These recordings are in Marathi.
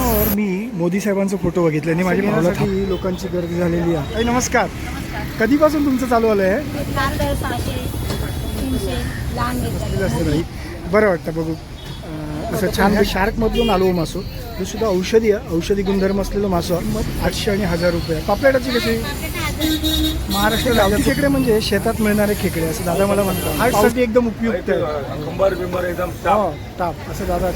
दुकानावर मी मोदी साहेबांचा फोटो बघितला आणि माझ्या भावासाठी लोकांची गर्दी झालेली आहे. आई, नमस्कार. कधीपासून तुमचं चालू आलं आहे बरं वाटतं बघू. असं छान शार्कमधून आलो मासो. हे सुद्धा औषधी आहे औषधी गुणधर्म असलेलं मासो मग आठशे आणि हजार रुपये. पापलेटाची कशी? महाराष्ट्र गावठी खेकडे म्हणजे शेतात मिळणारे खेकडे असं दादा मला म्हणतात. एकदम उपयुक्त आहे कंबर बिंबर एकदम ताप. असं दादा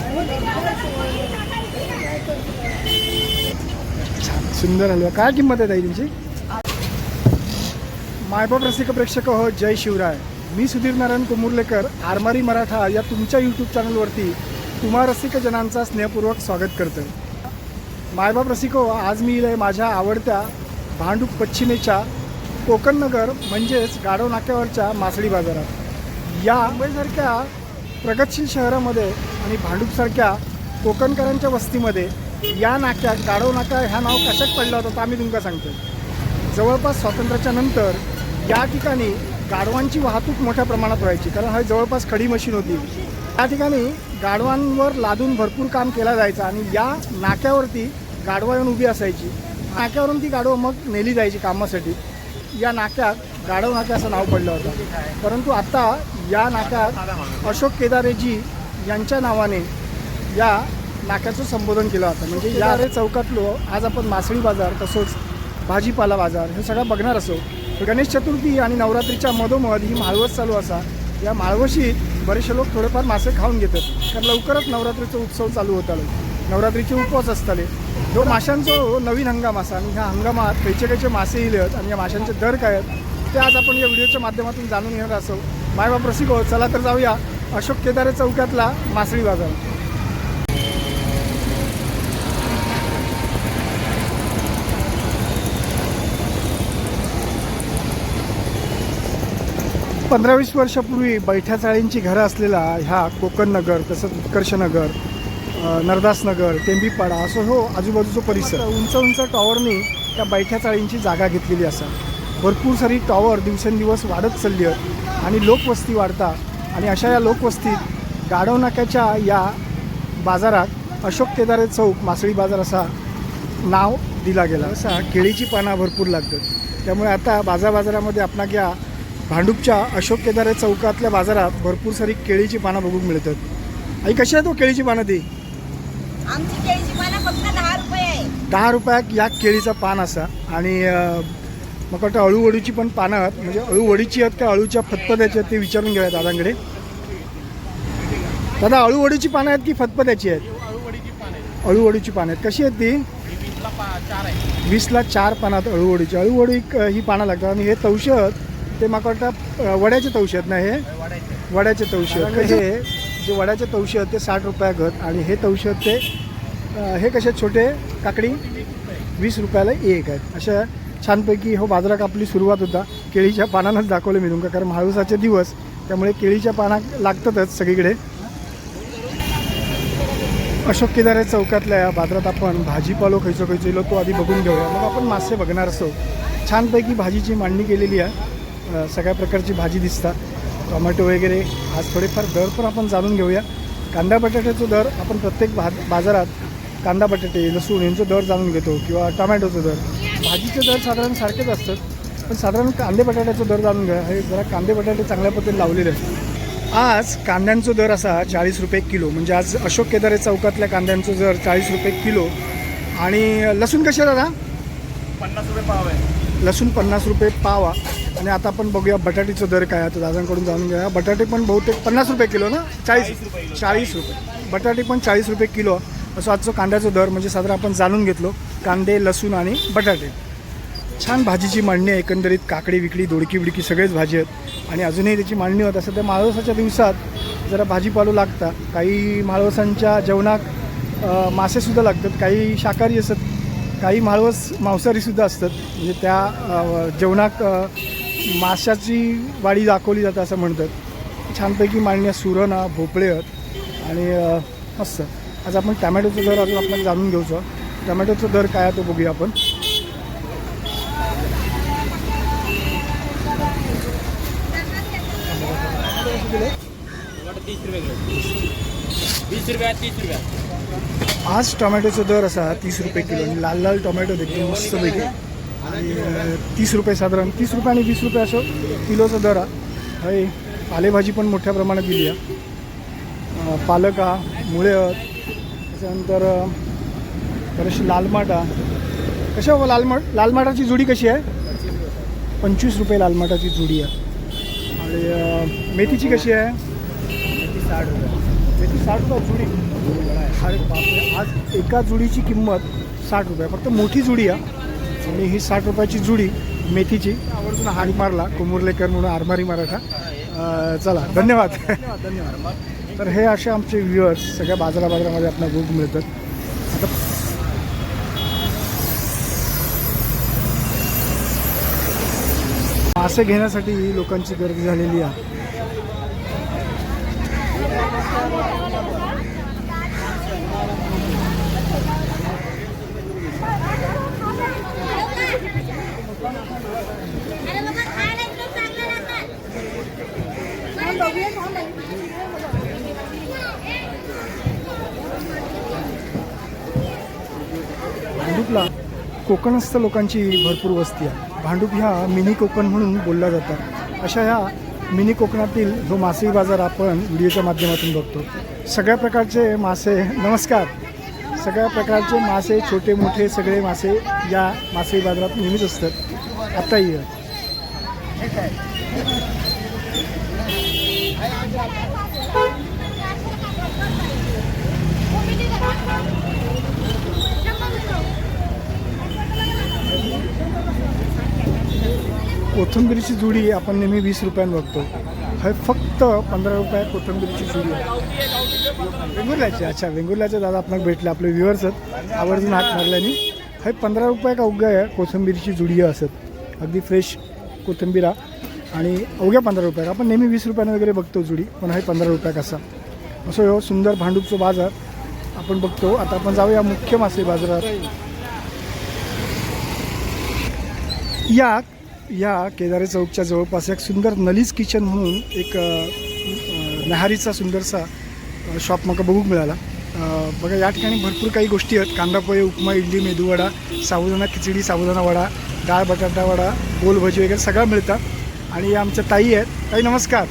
छान सुंदर हलवा. काय किंमत आहे ताई तुमची? मायबाप रसिक प्रेक्षक हो जय शिवराय. मी सुधीर नारायण कुमुरलेकर आरमारी मराठा या तुमच्या यूट्यूब चॅनलवरती तुम्हा रसिक जनांचा स्नेहपूर्वक स्वागत करतो. मायबाप रसिको हो, आज मी इले माझ्या आवडत्या भांडूप पश्चिमेच्या कोकणनगर म्हणजेच गाढव नाक्यावरच्या मासळी बाजारात. या मुंबईसारख्या प्रगतशील शहरामध्ये आणि भांडूपसारख्या कोकणकरांच्या वस्तीमध्ये या नाक्यात गाढव नाका ह्या नाव कशात पडलं होतं तर आम्ही तुमका सांगतो. जवळपास स्वातंत्र्याच्या नंतर या ठिकाणी गाढवांची वाहतूक मोठ्या प्रमाणात व्हायची. कारण हा जवळपास खडी मशीन होती. त्या ठिकाणी गाढवांवर लादून भरपूर काम केला जायचं आणि या नाक्यावरती गाढवा येऊन उभी असायची. नाक्यावरून ती गाढवं मग नेली जायची कामासाठी. या नाक्यात गाढव नाक्या असं नाव पडलं होतं. परंतु आता या नाक्यात अशोक केदारेजी यांच्या नावाने या नाक्याचं संबोधन केलं होतं. म्हणजे या चौकातलो आज आपण मासळी बाजार तसंच भाजीपाला बाजार हे सगळं बघणार असो. गणेश चतुर्थी आणि नवरात्रीच्या मधोमध ही माळवस चालू असा. या माळवशीत बरेचसे लोक थोडेफार मासे खाऊन घेतात. कारण लवकरच नवरात्रीचा उत्सव चालू होतालो. नवरात्रीचे उपवास असताले. जो माशांचो नवीन हंगाम असा आणि ह्या हंगामात खयचे खयचे मासे येयले आणि या माशांचे दर काय आहेत ते आज आपण या व्हिडिओच्या माध्यमातून जाणून घेणार असो. मायबाप रसिको हो चला तर जाऊया अशोक केदारे चौकातला मासळी बाजार. पंधरा वीस वर्षापूर्वी बैठ्या चाळींची घरं असलेला ह्या कोकण नगर तसंच उत्कर्षनगर नरदासनगर टेंबीपाडा असं हो आजूबाजूचा परिसर. उंच उंच टॉवरनी त्या बैठ्या चाळींची जागा घेतलेली असा. भरपूर सारी टॉवर दिवसेंदिवस वाढत चालली आहेत आणि लोकवस्ती वाढता आणि अशा या लोकवस्तीत गाढव नाक्याच्या या बाजारात अशोक केदारे चौक मासळी बाजार असा नाव दिला गेला. असा केळीची पानं भरपूर लागतात. त्यामुळे आता बाजार बाजारामध्ये आपणाक या भांडूपच्या अशोक केदारे चौकातल्या बाजारात भरपूर सारी केळीची पानं बघूक मिळतात. आई कशी आहे तो केळीची पानं ती? आमची केळीची पानं फक्त दहा रुपये आहे. दहा रुपयाक या केळीचं पान असा. आणि अं, मग वाटतं अळूवडीची पण पानं आहेत. म्हणजे अळूवडीची आहेत का अळूच्या फतफद्याची आहेत ते विचारून घेऊया दादांकडे. दादा अळूवडीची पानं आहेत की फतफद्याची आहेत? अळूवडीची पानं आहेत. कशी आहेत ती? वीसला चार पानात अळूवडीची. अळूवडी क- ही पानं लागतात. आणि हे तवशत ते मला वाटतं वड्याचे तवशे आहेत ना हे. वड्याचे तवशे आहेत. हे जे वड्याचे तवशे आहेत ते साठ रुपया गत आणि हे तवशे आहेत ते हे कसे छोटे? काकडी वीस रुपयाला एक आहेत. अशा छानपैकी हो बाजारात आपली सुरुवात होता. केळीच्या पानानंच दाखवलं मी तुमका कारण माळवसाचे दिवस त्यामुळे केळीच्या पाना लागतातच सगळीकडे. अशोक केदारे चौकातल्या या बाजारात आपण भाजीपालो खयचो खयचो इलो तो आधी बघून घेऊया. मग आपण मासे बघणार असो. छानपैकी भाजीची मांडणी केलेली आहे. सगळ्या प्रकारची भाजी दिसता. टोमॅटो वगैरे आज थोडेफार दर पण आपण जाणून घेऊया. कांदा बटाट्याचा दर आपण प्रत्येक भा बाजारात कांदा बटाटे लसूण यांचं दर जाणून घेतो किंवा टोमॅटोचं दर. भाजीचे दर साधारण सारखेच असतात पण साधारण कांदे बटाट्याचा दर जाणून घ्या. हे जरा कांदे बटाटे चांगल्या पद्धतीने लावलेले आहेत. आज कांद्यांचा दर असा चाळीस रुपये किलो. म्हणजे आज अशोक केदारे चौकातल्या कांद्यांचा दर चाळीस रुपये किलो. आणि लसूण कसे दादा? पन्नास रुपये पाव आहे. लसूण पन्नास रुपये पावा आणि आता आपण बघूया बटाट्याचा दर काय आहे. दादांकडून जाणून घ्या बटाटे पण बहुतेक पन्नास रुपये किलो ना? चाळीस चाळीस रुपये. बटाटे पण चाळीस रुपये किलो. असं आजचं कांद्याचं दर म्हणजे साधारण आपण जाणून घेतलो. कांदे लसूण आणि बटाटे. छान भाजीची मांडणी आहे. एकंदरीत काकडी विकडी दोडकी बिडकी सगळेच भाजी आहेत. आणि अजूनही त्याची मांडणी होत असं त्या माळवसाच्या दिवसात जरा भाजीपालो लागता काही माळवसांच्या जेवणात मासेसुद्धा लागतात. काही शाकाहारी असतात. काही माळवस मांसाहारीसुद्धा असतात. म्हणजे त्या जेवणात माशाची वाडी दाखवली जाते असं म्हणतात. छानपैकी मांडण्या सुरणा भोपळे आहेत आणि मस्त. आज आपण टॅमॅटोचा दर अजून आपण जाणून घेऊचं टॅमॅटोचा दर काय आहे तो बघूया आपण. आज टोमॅटोचा दर असा तीस रुपये किलो. आणि लाल लाल टोमॅटो देखील मस्त पैकी आणि तीस रुपये साधारण तीस रुपये आणि वीस रुपये असं किलोचा दर आहे. पालेभाजी पण मोठ्या प्रमाणात दिली आहे. पालक हा मुळे त्याच्यानंतर अं, बरेचसे लालमाटा कशा हो लालमाट लालमाटाची जुडी कशी आहे? पंचवीस रुपये लालमाटाची जुडी आहे. आणि मेथीची कशी आहे? साठ रुपये. मेथी साठ रुपये जुडी. अरे आज एका जुडीची किंमत साठ रुपये. फक्त मोठी जुडी आहे. आणि ही साठ रुपयाची जुडी मेथीची आवर्जून हाडी मारला कुमुरलेकर म्हणून आरमारी मराठा. चला धन्यवाद. धन्यवाद तर हे असे आमचे व्ह्युअर्स सगळ्या बाजारा बाजारामध्ये आपल्या बुक मिळतात. आता मासे घेण्यासाठी लोकांची गर्दी झालेली आहे अरे बाबा खायला इकडे चांगलं राहतात भांडूपला कोकणस्थ लोकांची भरपूर वस्ती आहे. भांडूप ह्या मिनी कोकण म्हणून बोलल्या जातात. अशा ह्या मिनी कोकणातील जो मासळी बाजार आपण व्हिडिओच्या माध्यमातून बघतो. सगळ्या प्रकारचे मासे नमस्कार. सगळ्या प्रकारचे मासे छोटे मोठे सगळे मासे या मासळी बाजारात नेहमीच असतात. आताही आहे. कोथिंबीरची जुडी आपण नेहमी वीस रुपयानं बघतो. हे फक्त पंधरा रुपयात कोथिंबीरची जुडी आहे. अच्छा वेंगुर्ल्याचे दादा आपल्याला भेटले आपले व्ह्युअर्स आहेत. आवर्जून हात मारल्याने हे पंधरा रुपये का उगा आहे कोथिंबीरची जुडी असत? अगदी फ्रेश कोथिंबीर आणि अवघ्या पंधरा रुपयाक आपण नेहमी वीस रुपयानं वगैरे बघतो जुडी. पण आहे पंधरा रुपया कसा असं हो सुंदर भांडूपचं बाजार आपण बघतो. आता आपण जाऊया मुख्य मासे बाजारात. या या केदारे चौकच्या जवळपास एक सुंदर नलीज किचन म्हणून एक अ, न्याहारीचा सुंदरसा शॉप मला बघूक मिळाला. बघा या ठिकाणी भरपूर काही गोष्टी आहेत. कांदा पोहे उपमा इडली मेदूवडा साबुदाणा खिचडी साबुदाणा वडा डाळ बटाटा वडा गोल भजी वगैरे सगळं मिळतात आणि आमच्या ताई आहेत. ताई नमस्कार.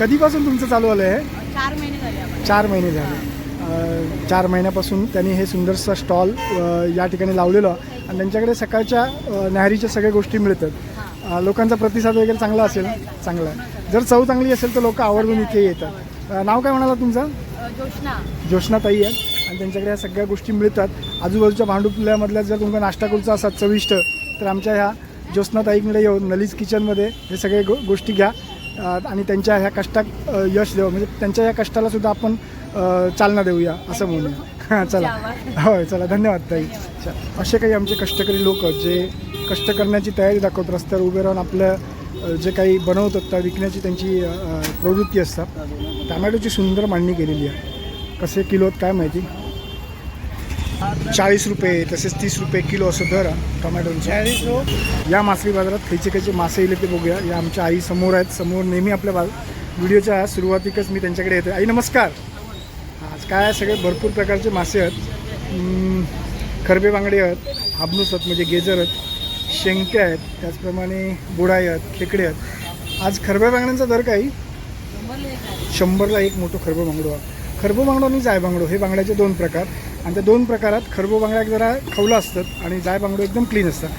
कधीपासून तुमचं चालू आलं आहे चार महिने झाले चार महिने झाले. अ, चार महिन्यापासून त्यांनी हे सुंदरसा स्टॉल या ठिकाणी लावलेलं आणि त्यांच्याकडे सकाळच्या अ, न्याहारीच्या सगळ्या गोष्टी मिळतात. अ, लोकांचा प्रतिसाद वगैरे चांगला असेल? चांगला आहे जर चव चांगली असेल तर लोक आवर्जून इथे येतात. अ, नाव काय म्हणाला तुमचं? अ, जोशना ज्योत्स्नाताई आहेत. आणि त्यांच्याकडे या सगळ्या गोष्टी मिळतात. आजूबाजूच्या भांडुपल्यामधल्या जर तुमचा नाश्ता करूचा असाल चविष्ट तर आमच्या ह्या ज्योत्स्नाताईकडे येऊन नलीज किचनमध्ये हे सगळे गो गोष्टी घ्या. आणि त्यांच्या ह्या कष्टात यश देऊ म्हणजे त्यांच्या या कष्टाला सुद्धा आपण चालना देऊया असं म्हणूया हां चला. होय चला. धन्यवाद ताई. अच्छा. असे काही आमचे कष्टकरी लोक जे कष्ट करण्याची तयारी दाखवत रस्त्यावर उभे राहून आपलं जे काही बनवतात त्या विकण्याची त्यांची प्रवृत्ती असतात. टमॅटोची सुंदर मांडणी केलेली आहे. कसे किलोत काय माहिती? चाळीस रुपये तसेच तीस रुपये किलो असं दर टोमॅटोचं. या मासळी बाजारात खयचे खयचे मासे येले ते बघूया. या आमच्या आई समोर आहेत. समोर नेहमी आपल्या बा व्हिडिओच्या सुरुवातीकच मी त्यांच्याकडे येते आई नमस्कार. आज काय सगळे भरपूर प्रकारचे मासे आहेत. खरबे बांगडे आहेत हाबनूस आहेत म्हणजे गेजर आहेत शेंगटे आहेत त्याचप्रमाणे बुडाई आहेत खेकडे आहेत. आज खरब्या बांगड्यांचा दर काही शंभरला एक मोठं खरबो बांगडो आहे. खरबो बांगडो आणि जाय बांगडो हे बांगड्याचे दोन प्रकार. आणि त्या दोन प्रकारात खरबो बांगड्या जरा खवला असतात आणि जाय बांगडो एकदम क्लीन असतात.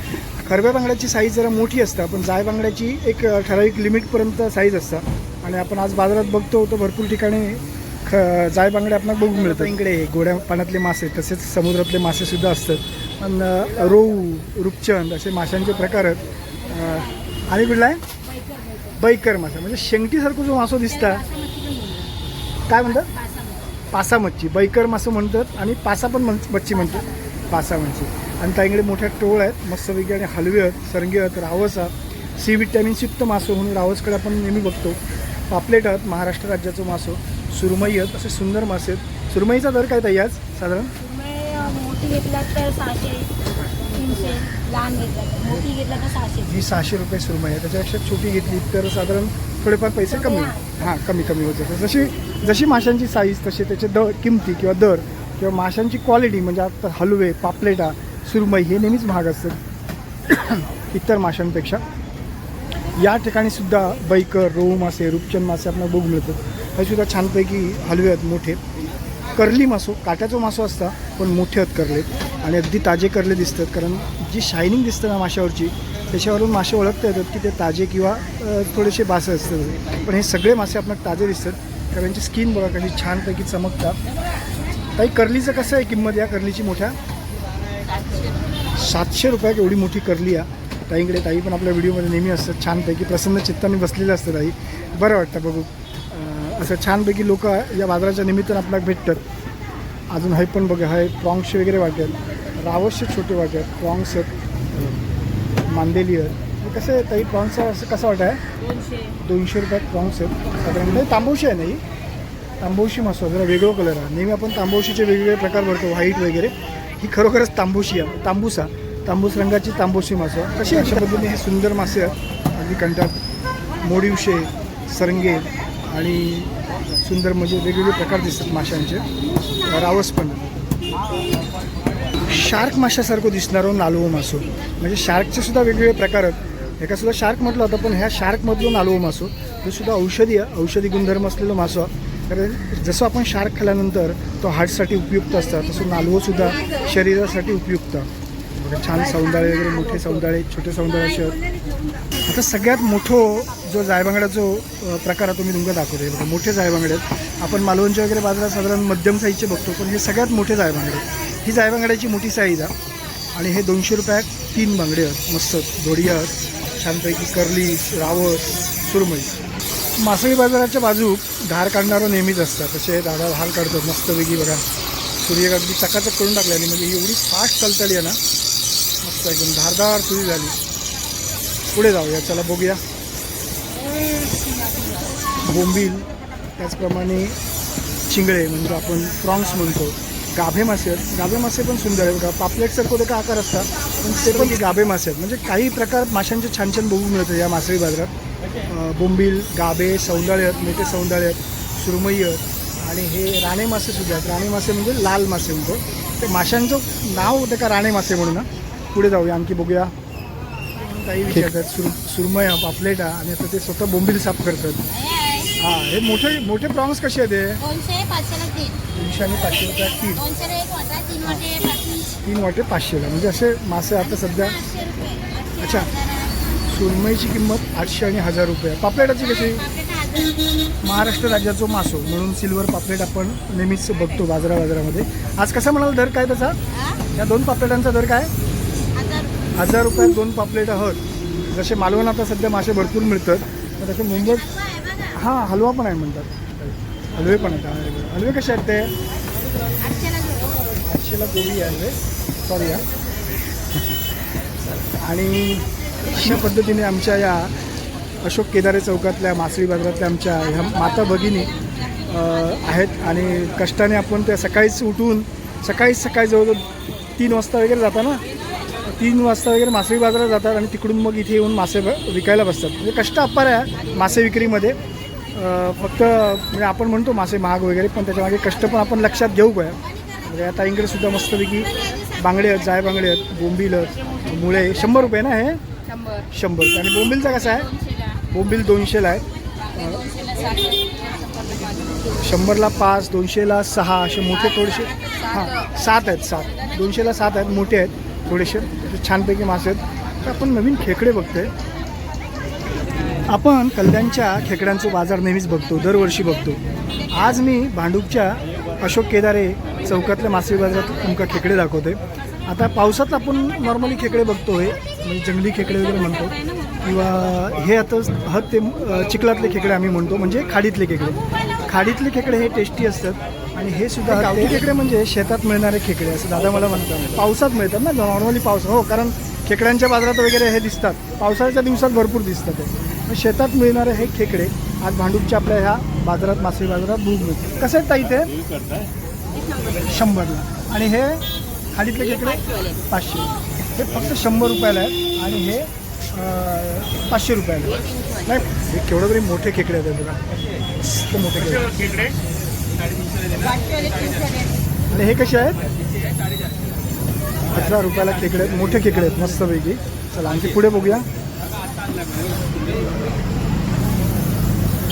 खरब्या बांगड्याची साईज जरा मोठी असते पण जाय बांगड्याची एक ठराविक लिमिटपर्यंत साईज असतात आणि आपण आज बाजारात बघतो तर भरपूर ठिकाणी ख जाय बांगडे आपल्याला बघून मिळतात. इकडे गोड्या पाण्यातले मासे तसेच समुद्रातले मासे सुद्धा असतात. पण रोहू रूपचंद असे माशांचे प्रकार आहेत. आणि कुठला आहे? बैकर मासा. म्हणजे शेंगटीसारखं जो मासो दिसता. काय म्हणतात पासा मच्छी बैकर मासं म्हणतात आणि पासा पण म्हण मच्छी म्हणतात पासा मच्छी आणि त्याकडे मोठ्या टोळ आहेत मस्तपैकी आणि हलवे आहेत सरंगी आहेत रावस आहे सी विटॅमिनयुक्त मासो म्हणून रावसकडे आपण नेहमी बघतो. पापलेट आहेत महाराष्ट्र राज्याचं मासो. सुरमई आहेत असे सुंदर मासे आहेत. सुरमईचा दर काय ताई आज साधारण? मोठी घेतला तर सहाशे तीनशे लहान घेतला तर मोठी घेतला तर सहाशे. ही सहाशे रुपये सुरमई आहे. त्याच्यापेक्षा छोटी घेतली तर साधारण थोडेफार पैसे कमी. हां कमी कमी होत जातात. जशी जशी माशांची साईज तसे त्याचे दर किमती किंवा दर किंवा माशांची क्वालिटी म्हणजे आता हलवे पापलेटा सुरमई हे नेहमीच महाग असतात. इतर माशांपेक्षा. या ठिकाणी सुद्धा बैकर रोहू मासे रूपचंद मासे आपल्याला बघू मिळतात. हे सुद्धा छानपैकी हलवे आहेत मोठे. करली मासो काट्याचा मासो असता पण मोठे आहेत करले. आणि अगदी ताजे करले दिसतात कारण जी शायनिंग दिसतं ना माशावरची त्याच्यावरून मासे ओळखता येतात की ते ताजे किंवा थोडेसे बासे असतात. पण हे सगळे मासे आपल्याला ताजे दिसतात. कारण यांची स्किन बघा कशी छानपैकी चमकतात. ताई कर्लीचं कसं आहे किंमत या कर्लीची मोठ्या? सातशे रुपयात एवढी मोठी करली आहे ताईकडे ताई पण आपल्या व्हिडिओमध्ये नेहमी असतात. छानपैकी प्रसन्न चित्ताने बसलेले असतात ताई. बरं वाटतं बघू. असं छानपैकी लोक या बाजाराच्या निमित्तानं आपल्याला भेटतात. अजून हे पण बघा हे प्रॉन्स वगैरे वाटेल. रावसचे छोटे वाटेल प्रॉन्स आहेत मांदेली आहेत हे कसं आहे ताई प्रॉन्सचं असं कसं वाटतं आहे दोनशे रुपयात प्रॉन्स आहेत साधारण नाही तांबवशी आहे नाही तांबवशी मासो जरा वेगळं कलर आहे. नेहमी आपण तांबवशीचे वेगवेगळे प्रकार भरतो व्हाईट वगैरे. ही खरोखरच तांबूशी आहे तांबूसा. तांबूस रंगाची तांबोशी मासो कशी अशा पद्धतीने हे सुंदर मासे आहेत? अगदी कंटात मोडीवशे सरंगे आणि सुंदर म्हणजे वेगवेगळे प्रकार दिसतात माशांचे. रावस पण शार्क माशासारखं दिसणारं हो नालवो मासो. म्हणजे शार्कचे सुद्धा वेगवेगळे प्रकार आहेत. एका सुद्धा शार्क म्हटलं होतं पण ह्या शार्कमधलं नालवो मासो हे सुद्धा औषधी आहे औषधी गुणधर्म असलेलं मासो आहे. कारण जसं आपण शार्क खाल्यानंतर तो हार्टसाठी उपयुक्त असतात तसं नालवोसुद्धा शरीरासाठी उपयुक्त. बघा छान सौंदाळे वगैरे मोठे सौंदाळे छोटे सौंदाळे असे. आता सगळ्यात मोठं जो जायबांगडा जो प्रकार आहे तो मी तुमका दाखवतो बघा मोठे जायबांगडे आहेत. आपण मालवणचे वगैरे बाजारात साधारण मध्यम साईजचे बघतो पण हे सगळ्यात मोठे जायबांगडे ही जाय बांगड्याची मोठी साईज आहे. आणि हे दोनशे रुपयात तीन बांगडे आहेत. मस्त दोडी आहेत. छानपैकी करली रावस सुरमई. मासळी बाजाराच्या बाजू धार काढणारं नेहमीच असतात. तसे दादा धार काढतात. मस्तपैकी बघा. सूर्य अगदी चकाचक करून टाकल्याने म्हणजे एवढी फास्ट चालताली आहे ना. मस्त एकदम धारदार सुरी झाली. पुढे जाऊया. चला बघूया. बोंबील त्याचप्रमाणे चिंगळे म्हणजे आपण प्रॉन्स म्हणतो. गाभे मासे आहेत. गाभे मासे पण सुंदर आहे बघा पापलेटसारखं का आकार असतात पण ते पण गाभे मासे आहेत. म्हणजे काही प्रकार माशांचे छान छान बघू मिळतं या मासळी बाजारात. बोंबील गाभे सौंदाळे आहेत मोठे सौंदाळे आहेत सुरमई आहेत आणि हे राणे मासे सुद्धा आहेत. राणे मासे म्हणजे लाल मासे म्हणतो. ते माशांचं नाव होतं का राणे मासे म्हणून? ना पुढे जाऊया आणखी बघूया. काही विचारतात सुर सुरमया पापलेटा आणि आता ते स्वतः बोंबील साफ करतात. हां हे मोठे मोठे प्रॉन्स कसे आहेत हे? दोनशे पाचशेला तीन. तीनशे आणि पाचशे रुपयात तीन. दोनशेला एक वाटा तीन वाटे पाचशे तीन वाटे पाचशेला. म्हणजे असे मासे आता सध्या रुपये अच्छा. सुरमईची किंमत आठशे आणि हजार रुपये. पापलेटाची कशी? पापलेट हजार महाराष्ट्र राज्याचा मासो म्हणून सिल्वर पापलेट आपण नेहमीच बघतो बाजारा बाजारामध्ये. आज कसा म्हणाल दर काय त्याचा? या दोन पापलेटांचा दर काय? हजार हजार रुपयात दोन पापलेट आहोत जसे मालवण आता सध्या मासे भरपूर मिळतात तर तसे मुंबईत हां हलवा पण आहे म्हणतात. हलवे पण आहेत हलवे कसे आहेत ते? आठशेला गोळी आहे हलवे सॉरी हा. आणि अशा पद्धतीने आमच्या या अशोक केदारे चौकातल्या मासळी बाजारातल्या आमच्या ह्या माता भगिनी आहेत. आणि कष्टाने आपण त्या सकाळीच उठून सकाळीच सकाळी जवळजवळ तीन वाजता वगैरे जाता ना? तीन वाजता वगैरे मासळी बाजारात जातात आणि तिकडून मग इथे येऊन मासे ब- विकायला बसतात. म्हणजे कष्ट अपार आहे मासे विक्रीमध्ये. फक्त म्हणजे आपण म्हणतो मासे महाग वगैरे पण त्याच्यामागे कष्ट पण आपण लक्षात घेऊ काय म्हणजे या ताईंकडे सुद्धा मस्तपैकी बांगडे आहेत जाय बांगडे आहेत बोंबील आहेत मुळे शंभर रुपये ना हे? शंभर. शंभर. आणि बोंबीलचा कसा आहे? बोंबील दोनशेला आहे. शंभरला पाच. दोनशेला सहा असे मोठे थोडेसे. हां सात आहेत सात. दोनशेला सात आहेत मोठे आहेत थोडेसे. छानपैकी मासे आहेत. तर आपण नवीन खेकडे बघतोय. आपण कल्याणच्या खेकड्यांचा बाजार नेहमीच बघतो दरवर्षी बघतो. आज मी भांडूपच्या अशोक केदारे चौकातल्या मासळी बाजारात तुमका खेकडे दाखवते आता पावसात आपण नॉर्मली खेकडे बघतो हे म्हणजे जंगली खेकडे वगैरे म्हणतो किंवा हे आता हत ते चिखलातले खेकडे आम्ही म्हणतो म्हणजे खाडीतले खेकडे. खाडीतले खेकडे हे टेस्टी असतात आणि हे सुद्धा गावठी खेकडे म्हणजे शेतात मिळणारे खेकडे असं दादा मला म्हणतात. पावसात मिळतात ना नॉर्मली पाऊस हो कारण खेकड्यांच्या बाजारात वगैरे हे दिसतात. पावसाळ्याच्या दिवसात भरपूर दिसतात शेतात मिळणारे हे खेकडे आज भांडूपच्या आपल्या ह्या बाजारात मासळी बाजारात दूध मिळते कसे आहेत ताई ते शंभरला. आणि हे खाडीतले खेकडे पाचशे. हे फक्त शंभर रुपयाला आहेत आणि हे पाचशे रुपयाला. नाही हे केवढं तरी मोठे खेकडे आहेत बघा. मोठे खेकडे. आणि हे कसे आहेत? अठरा रुपयाला खेकडे आहेत. मोठे खेकडे आहेत मस्तपैकी. चला आणखी पुढे बघूया.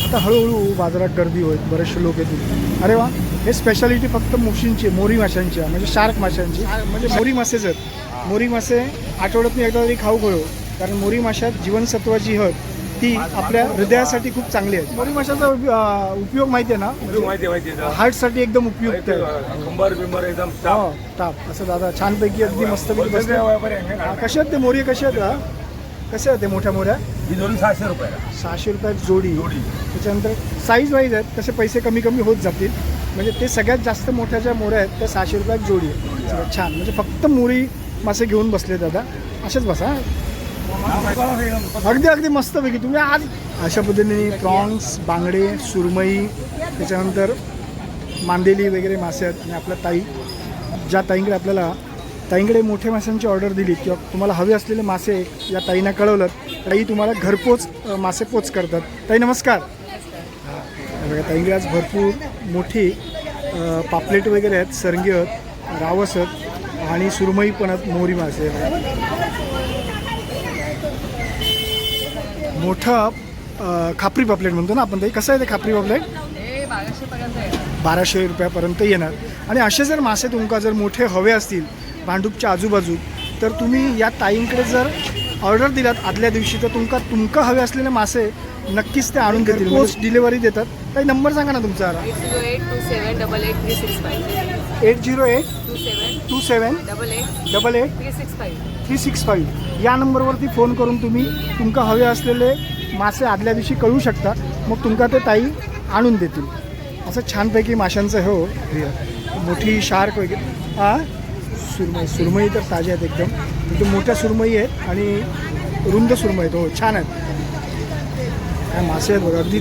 आता हळूहळू बाजारात गर्दी होईल बरेचसे लोक येतील. अरे वा हे स्पेशालिटी फक्त मुशींची मोरी माशांची आहे, म्हणजे शार्क माशांची. म्हणजे मोरी मासेच आहेत. मोरी मासे आठवड्यातून एकदा तरी खाऊ खळू कारण मोरी माशात जीवनसत्वाची हद ती आपल्या हृदयासाठी खूप चांगली आहे. मोरी माशाचा उपयोग माहिती आहे ना? माहिती माहिती आहे हार्टसाठी एकदम उपयुक्त आहे. कंबर बिंबर एकदम हो ताप असं दादा छानपैकी अगदी हा, कशा आहेत ते मोरी कशा आहेत हा? कशा आहेत ते मोठ्या? ही जोडी सहाशे रुपयाला सहाशे रुपयात जोडी. जोडी. त्याच्यानंतर साईज वाईज आहेत तसे पैसे कमी कमी होत जातील. म्हणजे ते सगळ्यात जास्त मोठ्या ज्या मोऱ्या आहेत त्या सहाशे रुपयात जोडी आहे सगळं छान. म्हणजे फक्त मोरी मासे घेऊन बसले दादा. असेच बसा अगदी अगदी मस्तपैकी तुम्ही आज अशा पद्धतीने प्रॉन्स बांगडे सुरमई त्याच्यानंतर मांदेली वगैरे मासे आहेत. आणि आपल्या ताई ज्या ताईंकडे आपल्याला ताईंकडे मोठ्या माशांची ऑर्डर दिली किंवा तुम्हाला हवे असलेले मासे या ताईंना कळवलं ताई तुम्हाला घरपोच मासे पोच करतात. ताई नमस्कार. बघा ताईंकडे आज भरपूर मोठी पापलेट वगैरे आहेत सरंगी आहेत रावस आहेत आणि सुरमई पण आहेत मोहरी मासे बघा. मोठं खापरी पापलेट म्हणतो ना आपण ताई कसं आहे ते खापरी पापलेट? बाराशे रुपयापर्यंत येणार. आणि असे जर मासे तुमका जर मोठे हवे असतील भांडूपच्या आजूबाजू तर तुम्ही या ताईंकडे जर ऑर्डर दिलात आदल्या दिवशी तर तुमका तुमका हवे असलेले मासे नक्कीच ते आणून देतील. पोस्ट डिलिव्हरी देतात. काही नंबर सांगा ना तुमचा eight zero eight two seven double eight double eight three six five three six five या नंबरवरती फोन करून तुम्ही तुमका हवे असलेले मासे आदल्या दिवशी कळू शकता. मग तुमका ते ताई आणून देतील. असं छानपैकी माशांचं हे मोठी शार्क वगैरे. हां सुरमई सुरमई तर ताज्या आहेत एकदम. एकदम मोठ्या सुरमई आहेत आणि रुंद सुरमई आहेत. हो छान आहेत. काय मासे आहेत बघा. अगदी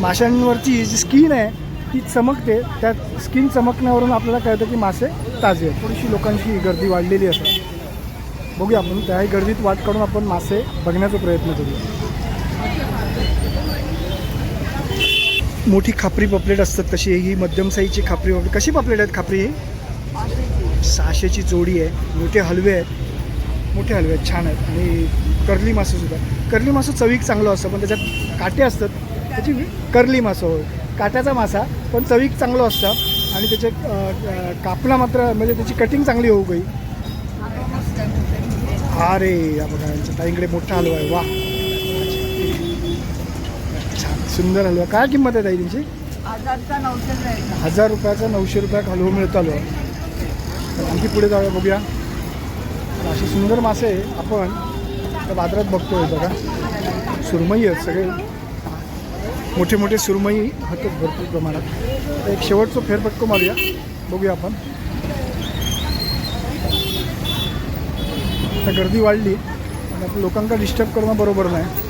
माशांवरची जी स्किन आहे ती चमकते. त्या स्किन चमकण्यावरून आपल्याला कळतं की मासे ताजे आहेत. थोडीशी लोकांची गर्दी वाढलेली असते बघूया आपण. त्याही गर्दीत वाट काढून आपण मासे बघण्याचा प्रयत्न करूया. मोठी खापरी पपलेट असतात तशी. ही मध्यम साईजची खापरी पपलेट. कशी पपलेट आहेत खापरी? ही सहाशेची जोडी आहे मोठे हलवे आहेत. मोठे हलवे आहेत छान आहेत. आणि कर्ली मासं सुद्धा. कर्ली मासं चवीक चांगलं असतं पण त्याच्यात काटे असतात. त्याची कर्ली मासं होय. काट्याचा मासा पण चवीक चांगलं असतं. आणि त्याचे कापणं मात्र म्हणजे त्याची कटिंग चांगली होऊ गई. अरे या बघा यांच्या ताईंकडे मोठा हलवा आहे. वा छान. सुंदर हलवा. काय किंमत आहे ताई त्यांची हजारचा नऊशे जायचा हजार रुपयाचा नऊशे रुपयात हलवा मिळतो हलवा. आणखी पुढे जाऊया बघूया. असे सुंदर मासे आपण त्या बाजारात बघतोय बघा. सुरमई आहेत सगळे. मोठे मोठे सुरमई होतात भरपूर प्रमाणात. एक शेवटचं फेरपटको मारूया. बघूया आपण. आता गर्दी वाढली आणि आपण लोकांना डिस्टर्ब करणं बरोबर नाही.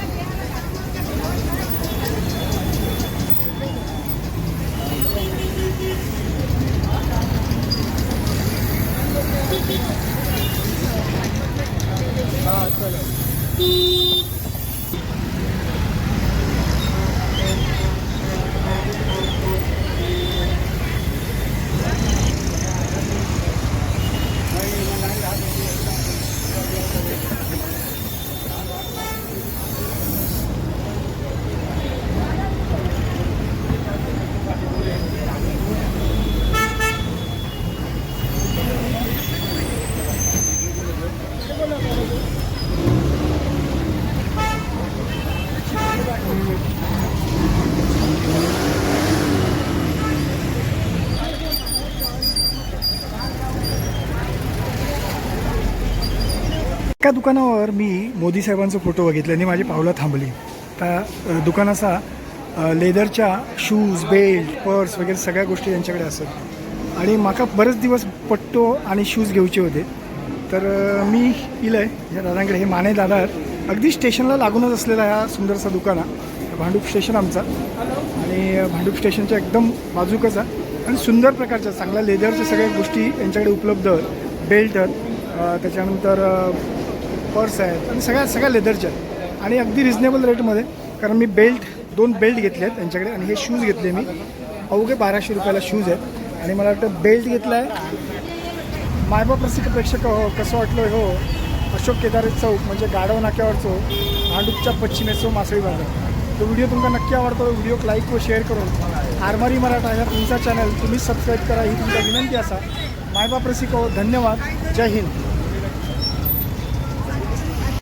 एका दुकानावर मी मोदी साहेबांचा फोटो बघितला आणि माझी पावलं थांबली. त्या दुकानाचा लेदरच्या शूज बेल्ट पर्स वगैरे सगळ्या गोष्टी त्यांच्याकडे असत. आणि माका बरेच दिवस पट्टो आणि शूज घेऊचे होते. तर मी इलंय या दादांकडे. हे माने दादा अगदी स्टेशनला लागूनच असलेला हा सुंदरसा दुकान आहे. भांडूप स्टेशन आमचा. आणि भांडूप स्टेशनच्या एकदम बाजूकच आहे. आणि सुंदर प्रकारच्या चांगल्या लेदरच्या सगळ्या गोष्टी यांच्याकडे उपलब्ध बेल्ट आहेत. त्याच्यानंतर पर्स आहेत आणि सगळ्या सगळ्या लेदरच्या आहेत. आणि अगदी रिजनेबल रेटमध्ये कारण मी बेल्ट दोन बेल्ट घेतले आहेत त्यांच्याकडे आणि हे शूज घेतले मी. अवघे बाराशे रुपयाला शूज आहेत. आणि मला वाटतं बेल्ट घेतला आहे मायबाप रसिक प्रेक्षक हो कसं वाटलं हो. अशोक केदारे चौक म्हणजे गाडव नाक्यावरचो भांडूपच्या पश्चिमेचो मासळी बाजार. तो व्हिडिओ तुमका नक्की आवडतो व्हिडिओ लाईक व शेअर करून. आरमारी मराठा ह्या तुमचा चॅनल तुम्ही सबस्क्राईब करा ही तुमचा विनंती असा. मायबाप रसिक हो धन्यवाद. जय हिंद.